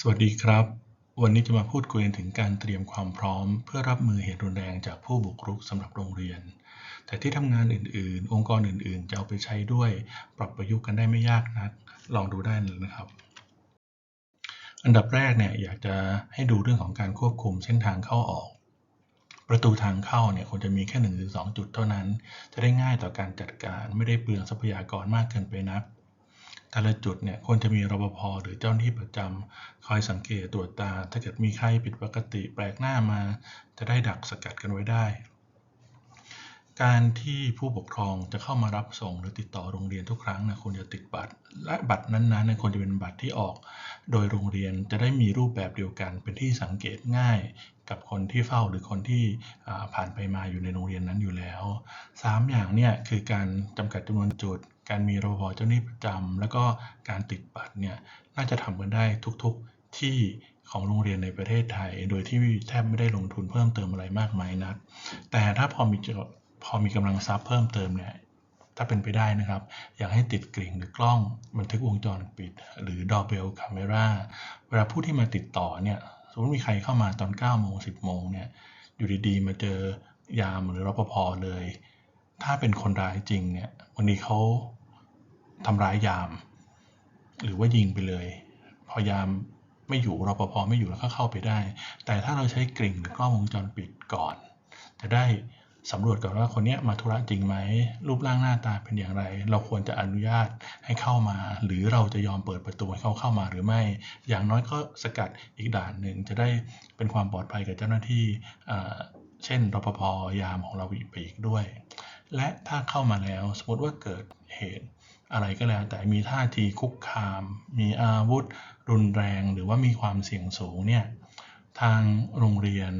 สวัสดีครับ วันนี้จะมาพูดคุยถึงการเตรียมความพร้อม เพื่อรับมือเหตุรุนแรงจากผู้บุกรุกสำหรับโรงเรียน แต่ที่ทำงานอื่น ๆ องค์กรอื่น ๆ จะเอาไปใช้ด้วย ปรับประยุกต์กันได้ไม่ยากนัก ลองดูได้เลยนะครับ อันดับแรกเนี่ยอยากจะให้ดูเรื่องของการควบคุมเส้นทางเข้าออก ประตูทางเข้าเนี่ยควรจะมีแค่1นหรือสจุดเท่านั้น จะได้ง่ายต่อการจัดการไม่ได้เปลืองทรัพยากรมากเกินไปนัก แต่ละจุดเนี่ยควรจะมีรปภหรือเจ้าหน้าที่ประจำคอยสังเกตตรวจตา ถ้าเกิดมีใครผิดปกติแปลกหน้ามา จะได้ดักสกัดกันไว้ได้ การที่ผู้ปกครองจะเข้ามารับส่งหรือติดต่อโรงเรียนทุกครั้งนะควรจะติดบัตร และบัตรนั้นๆเนี่ยควรจะเป็นบัตรที่ออก โดยโรงเรียนจะได้มีรูปแบบเดียวกัน เป็นที่สังเกตง่ายกับคนที่เฝ้าหรือคนที่ผ่านไปมาอยู่ในโรงเรียนนั้นอยู่แล้วสามอย่างเนี่ยคือการจำกัดจำนวนจุด การมีรปภเจ้าหน้าที่ประจำแล้วก็การติดบัตรเนี่ยน่าจะทำกันได้ทุกๆที่ของโรงเรียนในประเทศไทย โดยที่แทบไม่ได้ลงทุนเพิ่มเติมอะไรมากมายนัก แต่ถ้าพอมีพอมีกำลังทรัพย์เพิ่มเติมเนี่ยถ้าเป็นไปได้นะครับ อยากให้ติดกริ่งหรือกล้องบันทึกวงจรปิด หรือ doorbell camera เวลาผู้ที่มาติดต่อเนี่ยสมมติมีใครเข้ามาตอน9โมง10โมงเนี่ยอยู่ดีๆ มาเจอยามหรือรปภเลย ถ้าเป็นคนร้ายจริงเนี่ยวันนี้เขา ทำร้ายยาม หรือว่ายิงไปเลย พอยามไม่อยู่รปภไม่อยู่แล้วก็เข้าไปได้ แต่ถ้าเราใช้กริ่งหรือกล้องวงจรปิดก่อน จะได้สำรวจก่อนว่าคนนี้มาธุระจริงไหม รูปร่างหน้าตาเป็นอย่างไร เราควรจะอนุญาตให้เข้ามา หรือเราจะยอมเปิดประตูให้เขาเข้ามาหรือไม่ อย่างน้อยก็สกัดอีกด่านหนึ่งจะได้เป็นความปลอดภัยกับเจ้าหน้าที่ เช่นรปภยามของเราไปอีกด้วย และถ้าเข้ามาแล้วสมมติว่าเกิดเหตุ อะไรก็แล้ว แต่มีท่าทีคุกคาม มีอาวุธ รุนแรง หรือว่ามีความเสี่ยงสูงเนี่ยทางโรงเรียน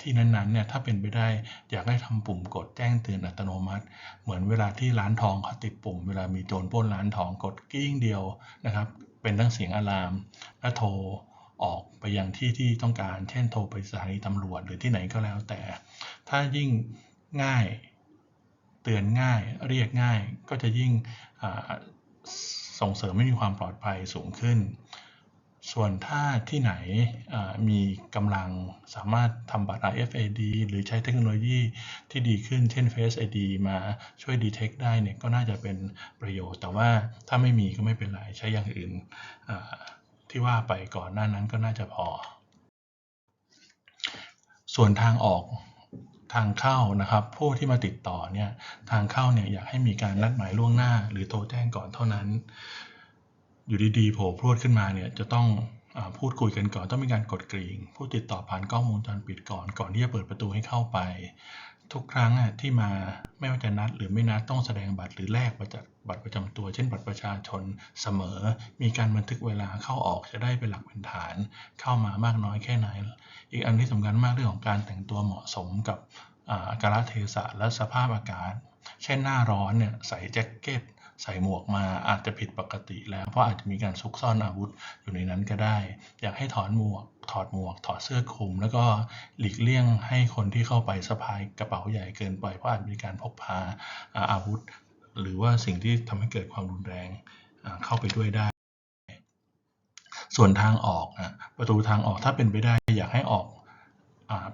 ที่นั้นๆเนี่ยถ้าเป็นไปได้อยากให้ทำปุ่มกดแจ้งเตือนอัตโนมัติ เหมือนเวลาที่ร้านทองเขาติดปุ่ม เวลามีโจรปล้นร้านทองกดกิ้งเดียวนะครับ เป็นทั้งเสียงอะลามและโทรออกไปยังที่ที่ต้องการ เช่นโทรไปสถานีตำรวจหรือที่ไหนก็แล้วแต่ ถ้ายิ่งง่าย เตือนง่าย เรียกง่ายก็จะยิ่ง ส่งเสริมให้มีความปลอดภัยสูงขึ้น ส่วนถ้าที่ไหนมีกำลังสามารถทำบัตร RFID หรือใช้เทคโนโลยีที่ดีขึ้น เช่น Face ID มาช่วย detect ได้เนี่ยก็น่าจะเป็นประโยชน์ แต่ว่าถ้าไม่มีก็ไม่เป็นไร ใช้อย่างอื่นที่ว่าไปก่อนหน้านั้นก็น่าจะพอ ส่วนทางออก ทางเข้านะครับ ผู้ที่มาติดต่อเนี่ยทางเข้าเนี่ยอยากให้มีการนัดหมายล่วงหน้า หรือโทรแจ้งก่อนเท่านั้น อยู่ดีๆโผล่พรวดขึ้นมาเนี่ยจะต้องอพูดคุยกันก่อนต้องมีการกดกริ่งผู้ติดต่อผ่านกล้องวงจรปิดก่อนก่อนที่จะเปิดประตูให้เข้าไป ทุกครั้งที่มาไม่ว่าจะนัดหรือไม่นัดต้องแสดงบัตรหรือแลกบัตรบัตรประจำตัว เช่น บัตรประชาชนเสมอ มีการบันทึกเวลาเข้าออกจะได้เป็นหลักเป็นฐาน เข้ามามากน้อยแค่ไหน อีกอันที่สำคัญมากเรื่องของการแต่งตัวเหมาะสมกับอากาลเทศะและสภาพอากาศ เช่นหน้าร้อนเนี่ยใส่แจ็คเก็ตใส่หมวกมาอาจจะผิดปกติแล้วเพราะอาจจะมีการซุกซ่อนอาวุธอยู่ในนั้นก็ได้ อยากให้ถอนหมวก ถอดหมวก ถอดเสื้อคลุม แล้วก็หลีกเลี่ยงให้คนที่เข้าไปสะพายกระเป๋าใหญ่เกินไปเพราะอาจมีการพกพาอาวุธ หรือว่าสิ่งที่ทำให้เกิดความรุนแรงเข้าไปด้วยได้ ส่วนทางออกประตูทางออกถ้าเป็นไปได้อยากให้ออก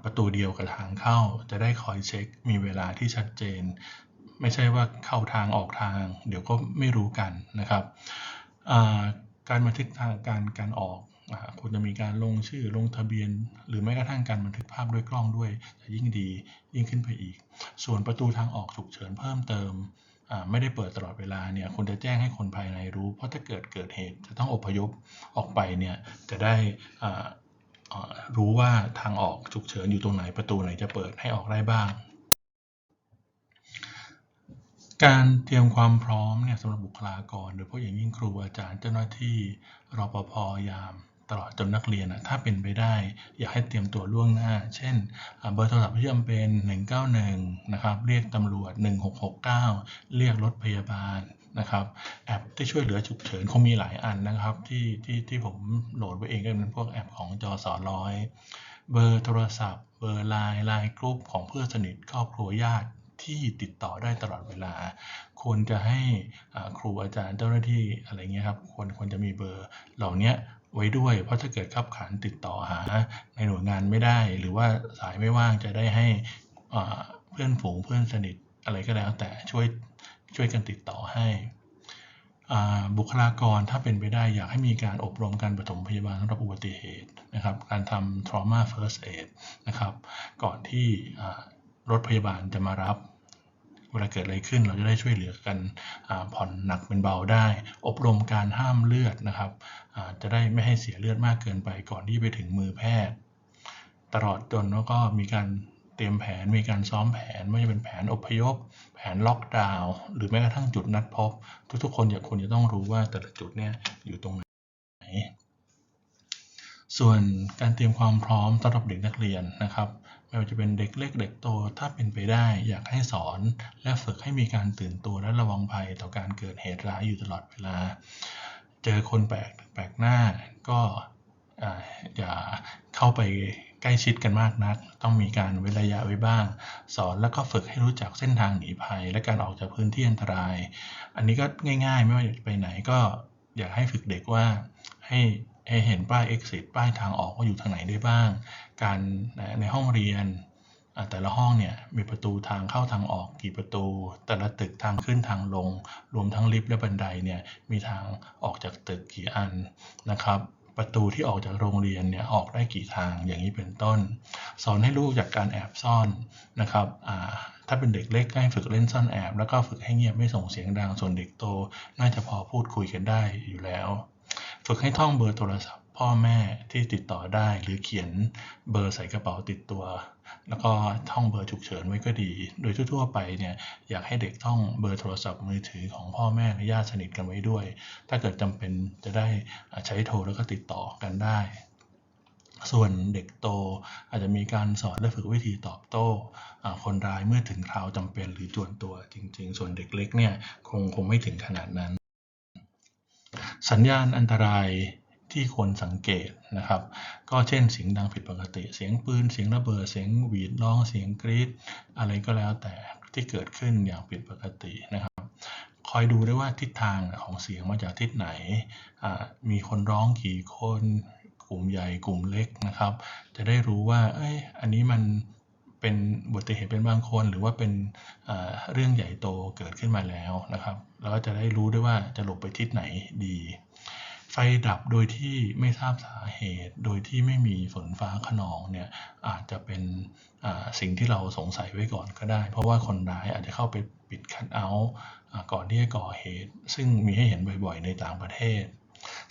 ประตูเดียวกับทางเข้า จะได้คอยเช็ค มีเวลาที่ชัดเจน ไม่ใช่ว่าเข้าทางออกทาง เดี๋ยวก็ไม่รู้กันนะครับการบันทึกทางการการออก ควรจะมีการลงชื่อลงทะเบียน หรือแม้กระทั่งการบันทึกภาพด้วยกล้องด้วยจะยิ่งดียิ่งขึ้นไปอีก ส่วนประตูทางออกฉุกเฉินเพิ่มเติมไม่ได้เปิดตลอดเวลาเนี่ยควรจะแจ้งให้คนภายในรู้ เพราะถ้าเกิดเกิดเหตุจะต้องอพยพออกไปเนี่ยจะได้รู้ว่าทางออกฉุกเฉินอยู่ตรงไหนประตูไหนจะเปิดให้ออกได้บ้าง การเตรียมความพร้อมเนี่ยสำหรับบุคลากร โดยเฉพาะอย่างยิ่งครูอาจารย์เจ้าหน้าที่รปภยาม ตลอดจนนักเรียนถ้าเป็นไปได้ อยากให้เตรียมตัวล่วงหน้า เช่นเบอร์โทรศัพท์ที่จำเป็น 191 นะครับเรียกตำรวจ 1669 เรียกรถพยาบาลนะครับแอปที่ช่วยเหลือฉุกเฉินคงมีหลายอันนะครับที่ที่ที่ผมโหลดไว้เองก็เป็นพวกแอปของจอสอร้อยเบอร์โทรศัพท์ เบอร์ไลน์ไลน์กรุ๊ปของเพื่อนสนิทครอบครัวญาติที่ติดต่อได้ตลอดเวลา ควรจะให้ครูอาจารย์เจ้าหน้าที่อะไรเงี้ยครับควรควรจะมีเบอร์เหล่านี้ ไว้ด้วย เพราะถ้าเกิดขับขันติดต่อหาในหน่วยงานไม่ได้ หรือว่าสายไม่ว่างจะได้ให้เพื่อนฝูงเพื่อนสนิทอะไรก็แล้ว แต่ช่วยช่วยกันติดต่อให้บุคลากรถ้าเป็นไปได้อยากให้มีการอบรมการปฐมพยาบาลสำหรับอุบัติเหตุนะครับการทำ trauma first aid นะครับก่อนที่รถพยาบาลจะมารับ เวลาเกิดอะไรขึ้นเราจะได้ช่วยเหลือกันผ่อนหนักเป็นเบาได้ อบรมการห้ามเลือดนะครับจะได้ไม่ให้เสียเลือดมากเกินไปก่อนที่ไปถึงมือแพทย์ ตลอดจนแล้วก็มีการเตรียมแผนมีการซ้อมแผนไม่ว่าจะเป็นแผนอพยพ แผนล็อกดาวน์หรือแม้กระทั่งจุดนัดพบ ทุกๆ คนอยากควรจะต้องรู้ว่าแต่ละจุดเนี่ยอยู่ตรงไหน ส่วนการเตรียมความพร้อมสำหรับเด็กนักเรียนนะครับ ไม่ว่าจะเป็นเด็กเล็กเด็กโตถ้าเป็นไปได้ อยากให้สอน และฝึกให้มีการตื่นตัวและระวังภัยต่อการเกิดเหตุร้ายอยู่ตลอดเวลา เจอคนแปลกแปลกหน้าก็อย่าเข้าไปใกล้ชิดกันมากนัก ต้องมีการเว้นระยะไว้บ้าง สอนแล้วก็ฝึกให้รู้จักเส้นทางหนีภัย และการออกจากพื้นที่อันตราย อันนี้ก็ง่ายๆ ไม่ว่าจะไปไหนก็อยากให้ฝึกเด็กว่าให้ เห็นป้าย exit ป้ายทางออกว่าอยู่ทางไหนได้บ้าง การในห้องเรียนแต่ละห้องเนี่ยมีประตูทางเข้าทางออกกี่ประตู แต่ละตึกทางขึ้นทางลง รวมทั้งลิฟต์และบันไดเนี่ยมีทางออกจากตึกกี่อันนะครับ ประตูที่ออกจากโรงเรียนเนี่ยออกได้กี่ทางอย่างนี้เป็นต้น สอนให้ลูกจากการแอบซ่อนนะครับถ้าเป็นเด็กเล็กให้ฝึกเล่นซ่อนแอบ แล้วก็ฝึกให้เงียบไม่ส่งเสียงดังส่วนเด็กโต น่าจะพอพูดคุยกันได้อยู่แล้ว ฝึกให้ท่องเบอร์โทรศัพท์ พ่อแม่ที่ติดต่อได้หรือเขียนเบอร์ใส่กระเป๋าติดตัว แล้วก็ท่องเบอร์ฉุกเฉินไว้ก็ดี โดยทั่วๆไปเนี่ยอยากให้เด็กท่องเบอร์โทรศัพท์มือถือของพ่อแม่และญาติสนิทกันไว้ด้วย ถ้าเกิดจำเป็นจะได้ใช้โทรแล้วก็ติดต่อกันได้ส่วนเด็กโตอาจจะมีการสอนและฝึกวิธีตอบโต้คนร้ายเมื่อถึงคราวจำเป็นหรือจวนตัวจริง ๆ ส่วนเด็กเล็กเนี่ยคงคงไม่ถึงขนาดนั้น สัญญาณอันตรายที่ควรสังเกตนะครับ ก็เช่นเสียงดังผิดปกติ เสียงปืน เสียงระเบิด เสียงหวีดร้อง เสียงกรีดอะไรก็แล้วแต่ที่เกิดขึ้นอย่างผิดปกตินะครับ คอยดูได้ว่าทิศทางของเสียงมาจากทิศไหน มีคนร้องกี่คน กลุ่มใหญ่ กลุ่มเล็กนะครับ จะได้รู้ว่า เอ้ย อันนี้มัน เป็นอุติเหตุเป็นบางคน หรือว่าเป็นเรื่องใหญ่โตเกิดขึ้นมาแล้วนะครับแล้วก็จะได้รู้ด้วยว่าจะหลบไปทิศไหนดี ไฟดับโดยที่ไม่ทราบสาเหตุ โดยที่ไม่มีฝนฟ้าขนองเนี่ยอาจจะเป็นสิ่งที่เราสงสัยไว้ก่อนก็ได้ เพราะว่าคนร้ายอาจจะเข้าไปปิดคัทเอาท์ก่อนที่จะก่อเหตุ ซึ่งมีให้เห็นบ่อยๆ ในต่างประเทศ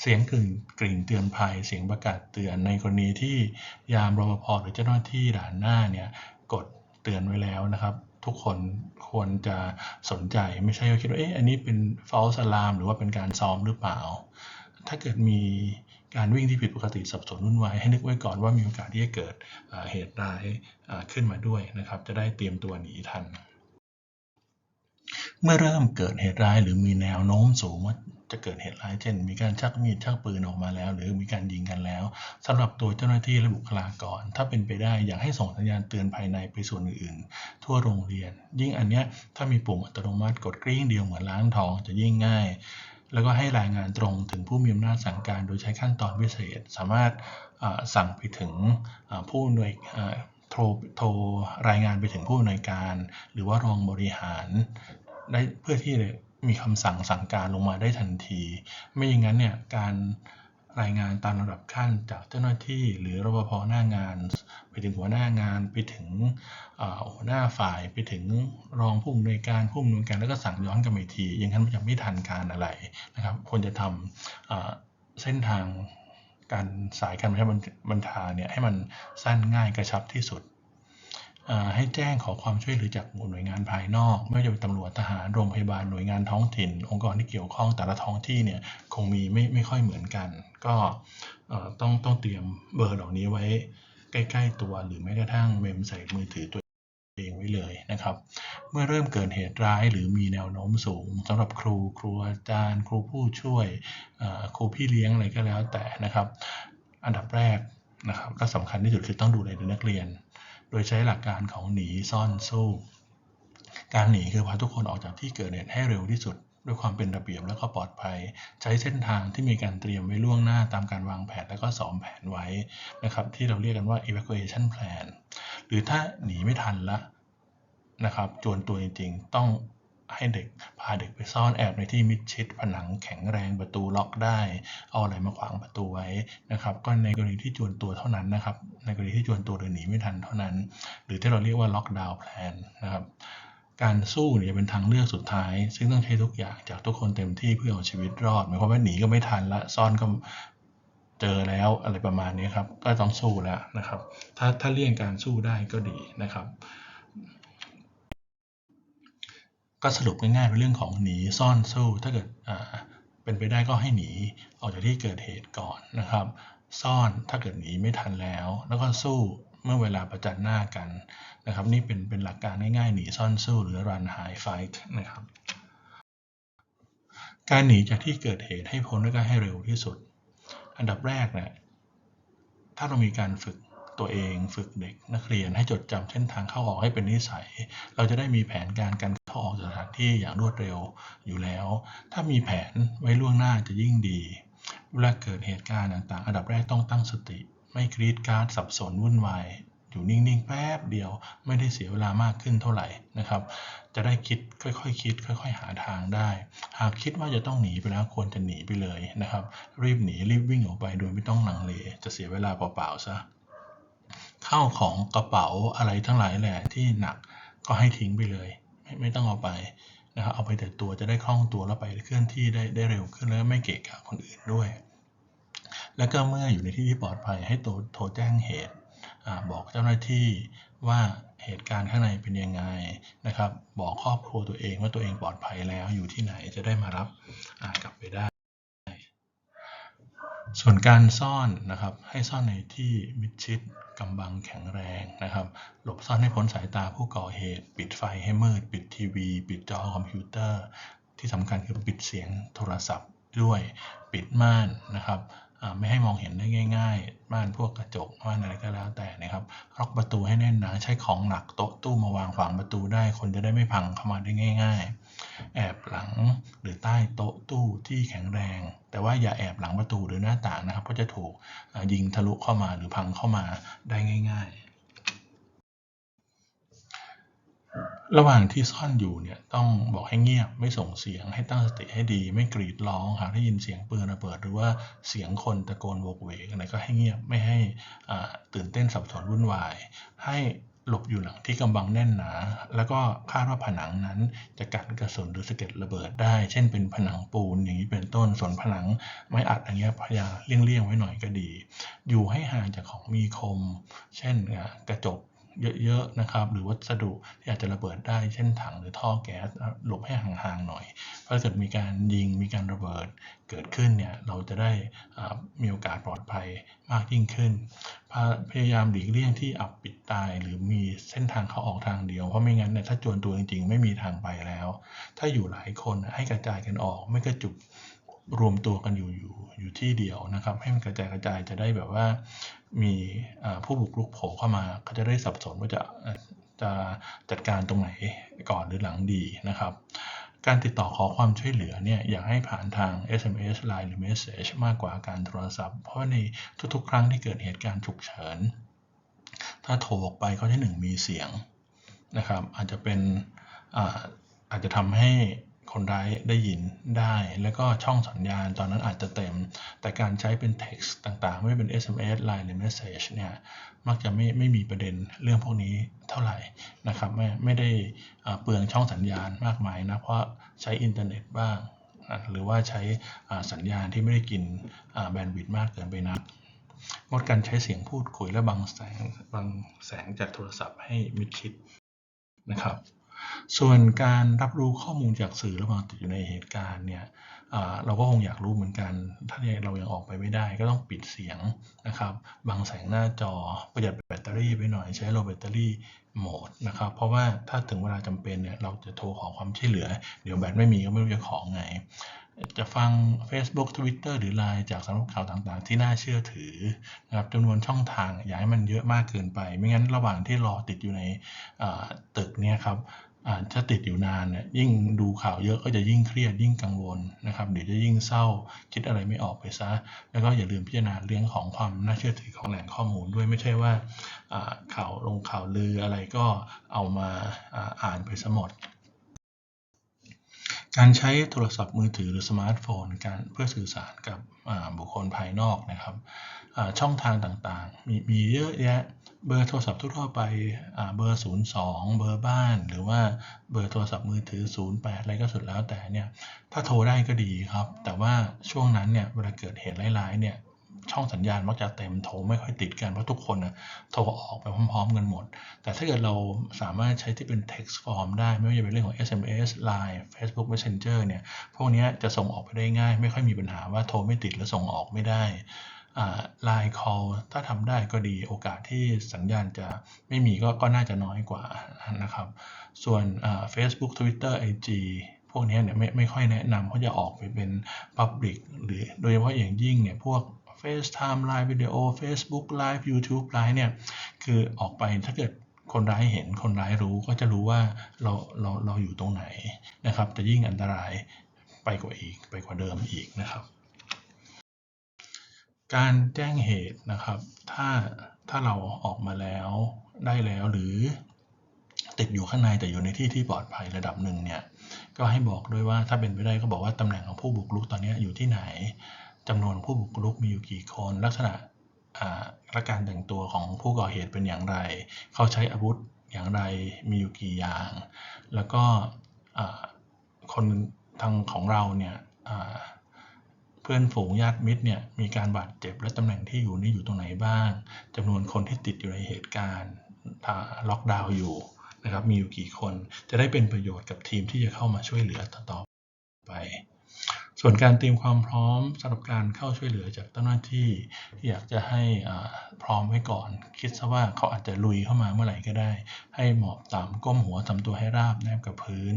เสียงกริ่งกริ่งเตือนภัย เสียงประกาศเตือนในกรณีที่ยามรปภหรือเจ้าหน้าที่ด่านหน้าเนี่ย กดเตือนไว้แล้วนะครับ ทุกคนควรจะสนใจไม่ใช่ว่าคิดว่าเอ๊ะอันนี้เป็น false alarm หรือว่าเป็นการซ้อมหรือเปล่า ถ้าเกิดมีการวิ่งที่ผิดปกติสับสนวุ่นวายให้นึกไว้ก่อนว่ามีโอกาสที่จะเกิดเหตุร้ายขึ้นมาด้วยนะครับ จะได้เตรียมตัวหนีทัน เมื่อเริ่มเกิดเหตุร้ายหรือมีแนวโน้มสูงว่าจะเกิดเหตุร้ายเช่น มีการชักมีดชักปืนออกมาแล้ว หรือมีการยิงกันแล้วสำหรับตัวเจ้าหน้าที่และบุคลากร ถ้าเป็นไปได้อยากให้ส่งสัญญาณเตือนภายในไปส่วนอื่นๆ ทั่วโรงเรียน ยิ่งอันเนี้ยถ้ามีปุ่มอัตโนมัติกดกริ้งเดียวเหมือนล้างทองจะยิ่งง่าย แล้วก็ให้รายงานตรงถึงผู้มีอำนาจสั่งการโดยใช้ขั้นตอนพิเศษ สามารถสั่งไปถึงผู้อำนวยโทรโทรรายงานไปถึงผู้อำนวยการ หรือว่ารองบริหาร ได้เพื่อที่จะมีคำสั่งสั่งการลงมาได้ทันที ไม่อย่างนั้นเนี่ยการรายงานตามลำดับขั้นจากเจ้าหน้าที่ หรือรปภหน้างาน ไปถึงหัวหน้างานไปถึงหัวหน้าฝ่ายไปถึงรองผู้อำนวยการผู้อำนวยการแล้วก็สั่งย้อนกลับมาอีกที อย่างนั้นมันจะไม่ทันการอะไรนะครับควรจะทำอ่าเส้นทางการสายการบังคับบัญชาเนี่ยให้มันสั้นง่ายกระชับที่สุด ให้แจ้งขอความช่วยเหลือจากหน่วยงานภายนอก ไม่ว่าจะเป็นตำรวจทหารโรงพยาบาลหน่วยงานท้องถิ่น องค์กรที่เกี่ยวข้องแต่ละท้องที่เนี่ยคงมีไม่ไม่ค่อยเหมือนกัน ก็ต้องต้องเตรียมเบอร์เหล่านี้ไว้ใกล้ๆตัวหรือแม้กระทั่งเมมใส่มือถือตัวเองไว้เลยนะครับ เมื่อเริ่มเกิดเหตุร้ายหรือมีแนวโน้มสูงสำหรับครูครูอาจารย์ ครูผู้ช่วยครูพี่เลี้ยงอะไรก็แล้วแต่นะครับ อันดับแรกนะครับและสำคัญที่สุดคือต้องดูแลเด็กนักเรียน โดยใช้หลักการของหนีซ่อนสู้ การหนีคือพาทุกคนออกจากที่เกิดเหตุให้เร็วที่สุด ด้วยความเป็นระเบียบและก็ปลอดภัย ใช้เส้นทางที่มีการเตรียมไว้ล่วงหน้าตามการวางแผนและก็ซ้อมแผนไว้นะครับที่เราเรียกกันว่า evacuation plan หรือถ้าหนีไม่ทันละนะครับจวนตัวจริงๆ ต้อง ให้เด็กพาเด็กไปซ่อนแอบในที่มิดชิดผนังแข็งแรงประตูล็อกได้ เอาอะไรมาขวางประตูไว้นะครับก็ในกรณีที่จวนตัวเท่านั้นนะครับ ในกรณีที่จวนตัวหรือหนีไม่ทันเท่านั้น หรือที่เราเรียกว่าล็อกดาวน์แพลนนะครับการสู้เนี่ยจะเป็นทางเลือกสุดท้าย ซึ่งต้องใช้ทุกอย่างจากทุกคนเต็มที่เพื่อเอาชีวิตรอดหมายความว่าหนีก็ไม่ทันละซ่อนก็เจอแล้วอะไรประมาณนี้ครับก็ต้องสู้แล้วนะครับ ถ้าถ้าเลี่ยงการสู้ได้ก็ดีนะครับ ก็สรุปง่ายๆเป็นเรื่องของหนีซ่อนสู้ ถ้าเกิดเป็นไปได้ก็ให้หนีออกจากที่เกิดเหตุก่อนนะครับ ซ่อนถ้าเกิดหนีไม่ทันแล้ว แล้วก็สู้เมื่อเวลาประจันหน้ากันนะครับ นี่เป็นเป็นหลักการง่ายๆหนีซ่อนสู้หรือ run hide fight นะครับ การหนีจากที่เกิดเหตุให้พ้นและก็ให้เร็วที่สุด อันดับแรกเนี่ยถ้าเรามีการฝึก ตัวเองฝึกเด็กนักเรียนให้จดจำเส้นทางเข้าออกให้เป็นนิสัย เราจะได้มีแผนการการเข้าออกสถานที่อย่างรวดเร็วอยู่แล้ว ถ้ามีแผนไว้ล่วงหน้าจะยิ่งดี เวลาเกิดเหตุการณ์ต่างๆ อันดับแรกต้องตั้งสติ ไม่กรีดกราร์ดสับสนวุ่นวายอยู่นิ่งๆ แป๊บเดียวไม่ได้เสียเวลามากขึ้นเท่าไหร่นะครับ จะได้คิดค่อยๆคคิด ค่อย ๆ หาทางได้ หากคิดว่าจะต้องหนีไปแล้วควรจะหนีไปเลยนะครับ รีบหนีรีบวิ่งออกไปโดยไม่ต้องลังเลจะเสียเวลาเปล่าๆซะ ข้าวของกระเป๋าอะไรทั้งหลายแหละที่หนักก็ให้ทิ้งไปเลย ไม่ไม่ต้องเอาไปนะครับเอาไปแต่ตัวจะได้คล่องตัวแล้วไปเคลื่อนที่ได้ได้เร็วขึ้นแล้วไม่เกะกะคนอื่นด้วย แล้วก็เมื่ออยู่ในที่ที่ปลอดภัยให้โทรโทรแจ้งเหตุอบอกเจ้าหน้าที่ว่าเหตุการณ์ข้างในเป็นยังไงนะครับ บอกครอบครัวตัวเองว่าตัวเองปลอดภัยแล้วอยู่ที่ไหนจะได้มารับกลับไปได้ ส่วนการซ่อนนะครับให้ซ่อนในที่มิดชิดกำบังแข็งแรงนะครับ หลบซ่อนให้พ้นสายตาผู้ก่อเหตุ ปิดไฟให้มืด ปิดทีวี ปิดจอคอมพิวเตอร์ ที่สำคัญคือปิดเสียงโทรศัพท์ด้วย ปิดม่านนะครับ ไม่ให้มองเห็นได้ง่ายๆม่านพวกกระจกม่านอะไรก็แล้วแต่นะครับล็อกประตูให้แน่นหนาใช้ของหนักโต๊ะตู้มาวางขวางประตูได้ คนจะได้ไม่พังเข้ามาได้ง่าย ๆ แอบหลังหรือใต้โต๊ะตู้ที่แข็งแรง แต่ว่าอย่าแอบหลังประตูหรือหน้าต่างนะครับเพราะจะถูกยิงทะลุเข้ามาหรือพังเข้ามาได้ง่าย ๆ ระหว่างที่ซ่อนอยู่เนี่ยต้องบอกให้เงียบไม่ส่งเสียงให้ตั้งสติให้ดี ไม่กรีดร้องหากได้ยินเสียงปืนระเบิด หรือว่าเสียงคนตะโกนโวกเวกอะไรก็ให้เงียบไม่ให้อ่าตื่นเต้นสับสนวุ่นวาย ให้หลบอยู่หลังที่กำบังแน่นหนา แล้วก็คาดว่าผนังนั้นจะกันกระสุนหรือสะเก็ดระเบิดได้ เช่นเป็นผนังปูนอย่างนี้เป็นต้น ส่วนผนังไม้อัดอย่างเงี้ยพยายามเลี่ยงๆไว้หน่อยก็ดี อยู่ให้ห่างจากของมีคม เช่นกระจก เยอะๆนะครับ หรือวัสดุที่อาจจะระเบิดได้เช่นถังหรือท่อแก๊สหลบให้ห่างๆหน่อยเพราะถ้าเกิดมีการยิงมีการระเบิดเกิดขึ้นเนี่ยเราจะได้มีโอกาสปลอดภัยมากยิ่งขึ้น พยายามหลีกเลี่ยงที่อับปิดตาย หรือมีเส้นทางเข้าออกทางเดียวเพราะไม่งั้นเนี่ยถ้าจวนตัวจริงๆ ไม่มีทางไปแล้ว ถ้าอยู่หลายคนให้กระจายกันออกไม่กระจุกรวมตัวกันอยู่อยู่อยู่ที่เดียวนะครับ ให้มันกระจายกระจายจะได้แบบว่ามี ผู้บุกรุกโผล่เข้ามาก็จะได้สับสนว่าจะจะจัดการตรงไหนก่อนหรือหลังดีนะครับ การติดต่อขอความช่วยเหลือเนี่ยอยากให้ผ่านทาง SMS Line หรือ Message มากกว่าการโทรศัพท์ เพราะในทุกๆ ครั้งที่เกิดเหตุการณ์ฉุกเฉิน ถ้าโทรออกไปเข้อที่หนึ่งมีเสียงนะครับ อาจจะเป็นอาอาจจะทำให้ คนร้ายได้ยินได้ แล้วก็ช่องสัญญาณตอนนั้นอาจจะเต็ม แต่การใช้เป็น text ต่างๆ ไม่เป็น SMS Line หรือ Message เนี่ย มักจะไม่ไม่มีประเด็นเรื่องพวกนี้เท่าไหร่นะครับ ไม่ไม่ได้เปลืองช่องสัญญาณมากมายนะ เพราะใช้อินเทอร์เน็ตบ้าง หรือว่าใช้สัญญาณที่ไม่ได้กินแบนด์วิดต์มากเกินไปนักงดการใช้เสียงพูดคุยและบังแสงบังแสงจากโทรศัพท์ให้มิดชิดนะครับ ส่วนการรับรู้ข้อมูลจากสื่อระหว่างติดอยู่ในเหตุการณ์เนี่ยเราก็คงอยากรู้เหมือนกัน ถ้าเรายังออกไปไม่ได้ก็ต้องปิดเสียงนะครับบังแสงหน้าจอประหยัดแบตเตอรี่ไปหน่อยใช้ low battery mode นะครับ เพราะว่าถ้าถึงเวลาจำเป็นเนี่ยเราจะโทรขอความช่วยเหลือ เดี๋ยวแบตไม่มีก็ไม่รู้จะขอไง จะฟัง Facebook Twitter หรือ Line จากสำนักข่าวต่างๆ ที่น่าเชื่อถือนะครับจำนวนช่องทางอย่าให้มันเยอะมากเกินไป ไม่งั้นระหว่างที่รอติดอยู่ในตึกเนี่ยครับ ถ้าติดอยู่นานเนี่ยยิ่งดูข่าวเยอะก็จะยิ่งเครียดยิ่งกังวลนะครับเดี๋ยวจะยิ่งเศร้าคิดอะไรไม่ออกไปซะ แล้วก็อย่าลืมพิจารณาเรื่องของความน่าเชื่อถือของแหล่งข้อมูลด้วยไม่ใช่ว่าอ่าข่าวลงข่าวลืออะไรก็เอามาอ่าอ่านไปซะหมดการใช้โทรศัพท์มือถือหรือสมาร์ทโฟนการเพื่อสื่อสารกับบุคคลภายนอกนะครับ ช่องทางต่างๆ มีมีเยอะแยะเบอร์โทรศัพท์ทั่วไปเบอร์ 02 เบอร์บ้าน หรือว่าเบอร์โทรศัพท์มือถือ 08 อะไรก็สุดแล้วแต่เนี่ยถ้าโทรได้ก็ดีครับ แต่ว่าช่วงนั้นเนี่ยเวลาเกิดเหตุร้ายๆเนี่ยช่องสัญญาณมักจะเต็มโทรไม่ค่อยติดกันเพราะทุกคนนะโทรออกไปพร้อมๆกันหมด แต่ถ้าเกิดเราสามารถใช้ที่เป็น text form ได้ไม่ว่าจะเป็นเรื่องของ SMS Line Facebook Messenger เนี่ยพวกนี้จะส่งออกไปได้ง่าย ไม่ค่อยมีปัญหาว่าโทรไม่ติดแล้วส่งออกไม่ได้ ไลน์ call ถ้าทำได้ก็ดีโอกาสที่สัญญาณจะไม่มีก็ก็น่าจะน้อยกว่านะครับ ส่วน Facebook Twitter IG พวกนี้เนี่ยไม่ไม่ค่อยแนะนำเพราะจะออกไปเป็น Public หรือโดยเฉพาะอย่างยิ่งเนี่ยพวก FaceTime Live Video Facebook Live YouTube Live เนี่ยคือออกไปถ้าเกิดคนร้ายเห็นคนร้ายรู้ก็จะรู้ว่าเราเราเราอยู่ตรงไหนนะครับ จะยิ่งอันตรายไปกว่าอีกไปกว่าเดิมอีกนะครับ การแจ้งเหตุนะครับ ถ้าถ้าเราออกมาแล้วได้แล้วหรือติดอยู่ข้างในแต่อยู่ในที่ที่ปลอดภัยระดับหนึ่งเนี่ยก็ให้บอกด้วยว่าถ้าเป็นไปได้ก็บอกว่าตำแหน่งของผู้บุกรุกตอนนี้อยู่ที่ไหนจำนวนผู้บุกรุกมีอยู่กี่คน ลักษณะอาและการแต่งตัวของผู้ก่อเหตุเป็นอย่างไร เขาใช้อาวุธอย่างไรมีอยู่กี่อย่าง แล้วก็คนทางของเราเนี่ย เพื่อนฝูงญาติมิตรเนี่ยมีการบาดเจ็บและตำแหน่งที่อยู่นี่อยู่ตรงไหนบ้างจำนวนคนที่ติดอยู่ในเหตุการณ์ล็อกดาวน์อยู่นะครับมีอยู่กี่คนจะได้เป็นประโยชน์กับทีมที่จะเข้ามาช่วยเหลือต่อไป ส่วนการเตรียมความพร้อมสำหรับการเข้าช่วยเหลือจากเจ้าหน้าที่ที่อยากจะให้พร้อมไว้ก่อน คิดซะว่าเขาอาจจะลุยเข้ามาเมื่อไหร่ก็ได้ ให้หมอบต่ำก้มหัวทำตัวให้ราบแนบกับพื้น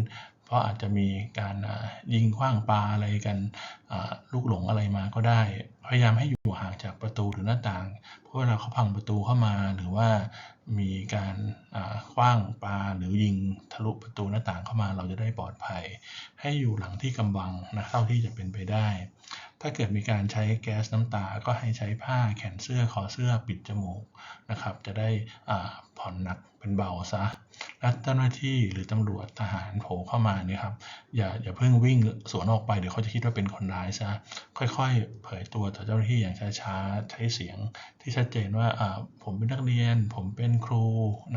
เพราะอาจจะมีการยิงขว้างปาอะไรกันลูกหลงอะไรมาก็ได้ พยายามให้อยู่ห่างจากประตูหรือหน้าต่าง เพราะเวลาเขาพังประตูเข้ามาหรือว่ามีการอ่าขว้างปาหรือยิงทะลุประตูหน้าต่างเข้ามา เราจะได้ปลอดภัย ให้อยู่หลังที่กำบังนะเท่าที่จะเป็นไปได้ ถ้าเกิดมีการใช้แก๊สน้ำตา ก็ให้ใช้ผ้าแขนเสื้อคอเสื้อปิดจมูกนะครับ จะได้ผ่อนหนักเป็นเบาซะ และเจ้าหน้าที่หรือตำรวจทหารโผล่เข้ามาเนี่ยครับอย่าอย่าเพิ่งวิ่งสวนออกไปเดี๋ยวเขาจะคิดว่าเป็นคนร้ายซะค่อยๆ เผยตัวต่อเจ้าหน้าที่อย่างช้าๆใช้เสียงที่ชัดเจนว่าอ่าผมเป็นนักเรียน ผมเป็นครู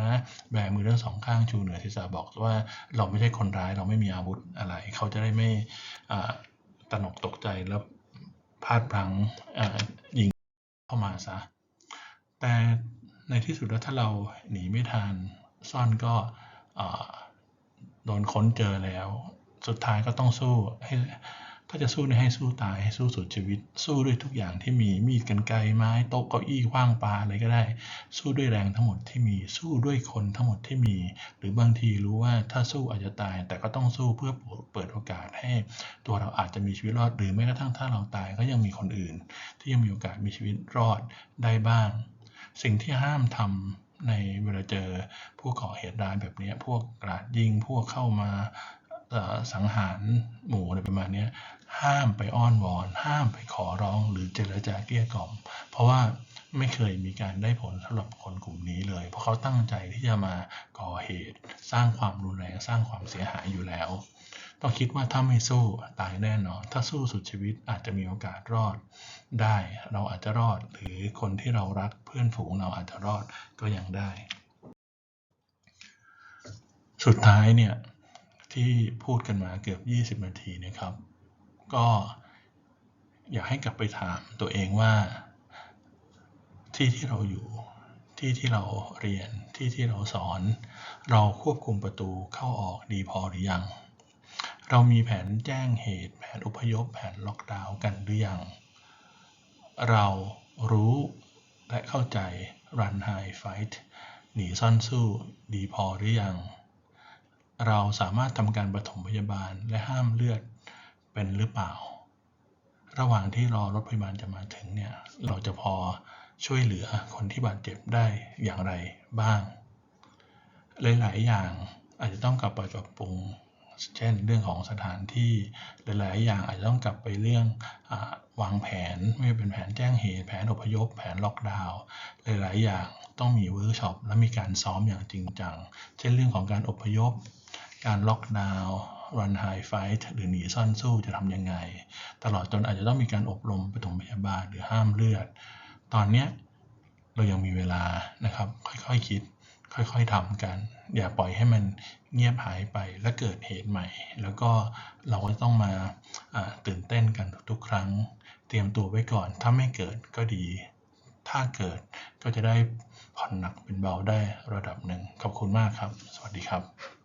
นะแบมือทั้งสองข้างชูเหนือศีรษะบอกว่าเราไม่ใช่คนร้ายเราไม่มีอาวุธอะไร เขาจะได้ไม่อ่าตระหนกตกใจแล้วพลาดพลั้งอ่ายิงเข้ามาซะแต่ในที่สุดแล้วถ้าเราหนีไม่ทัน ซ่อนก็โดนค้นเจอแล้ว สุดท้ายก็ต้องสู้ให้ถ้าจะสู้ให้สู้ตายให้สู้สุดชีวิต สู้ด้วยทุกอย่างที่มีมีดกันไกรไม้โต๊ะเก้าอี้ขว้างปลาอะไรก็ได้ สู้ด้วยแรงทั้งหมดที่มีสู้ด้วยคนทั้งหมดที่มี หรือบางทีรู้ว่าถ้าสู้อาจจะตาย แต่ก็ต้องสู้เพื่อเปิดโอกาสให้ตัวเราอาจจะมีชีวิตรอด หรือแม้กระทั่งถ้าเราตายก็ยังมีคนอื่น ที่ยังมีโอกาสมีชีวิตรอดได้บ้าง สิ่งที่ห้ามทำ ในเวลาเจอผู้ก่อเหตุร้ายแบบนี้พวกกราดยิงพวกเข้ามาสังหารหมู่อะไรประมาณนี้ห้ามไปอ้อนวอน ห้ามไปขอร้องหรือเจรจาเกลี้ยกล่อม เพราะว่าไม่เคยมีการได้ผลสำหรับคนกลุ่มนี้เลย เพราะเขาตั้งใจที่จะมาก่อเหตุ สร้างความรุนแรงสร้างความเสียหายอยู่แล้ว ต้องคิดว่าถ้าไม่สู้ตายแน่นอน ถ้าสู้สุดชีวิตอาจจะมีโอกาสรอดได้ เราอาจจะรอด หรือคนที่เรารักเพื่อนฝูงเราอาจจะรอดก็ยังได้ สุดท้ายเนี่ยที่พูดกันมาเกือบ 20 นาทีนะครับ ก็อยากให้กลับไปถามตัวเองว่า ที่ที่เราอยู่ที่ที่เราเรียนที่ที่เราสอน เราควบคุมประตูเข้าออกดีพอหรือยัง เรามีแผนแจ้งเหตุ แผนอพยพ แผนล็อกดาวน์กันหรือยัง เรารู้และเข้าใจ run high fight หนีซ่อนสู้ดีพอหรือยัง เราสามารถทำการปฐมพยาบาลและห้ามเลือดเป็นหรือเปล่า ระหว่างที่รอรถพยาบาลจะมาถึงเนี่ย เราจะพอช่วยเหลือคนที่บาดเจ็บได้อย่างไรบ้าง หลาย ๆ อย่างอาจจะต้องกลับไปปรับปรุง เช่น เรื่องของสถานที่หลาย ๆ อย่างอาจจะต้องกลับไปเรื่องอวางแผนไม่ว่าเป็นแผนแจ้งเหตุ แผนอพยพ แผนล็อกดาวน์หลาย ๆ อย่างต้องมีเวิร์กช็อปและมีการซ้อมอย่างจริงจัง เช่นเรื่องของการอพยพ การล็อกดาวน์ run high fight หรือหนีซ่อนสู้จะทำยังไง ตลอดจนอาจจะต้องมีการอบรมปฐมพยาบาลหรือห้ามเลือด ตอนเนี้ยเรายังมีเวลานะครับ ค่อยๆคคิด ค่อยๆทำกัน อย่าปล่อยให้มันเงียบหายไปและเกิดเหตุใหม่ แล้วก็เราก็ต้องมาตื่นเต้นกันทุกๆครั้ง เตรียมตัวไว้ก่อน ถ้าไม่เกิดก็ดี ถ้าเกิดก็จะได้ผ่อนหนักเป็นเบาได้ระดับหนึ่งขอบคุณมากครับ สวัสดีครับ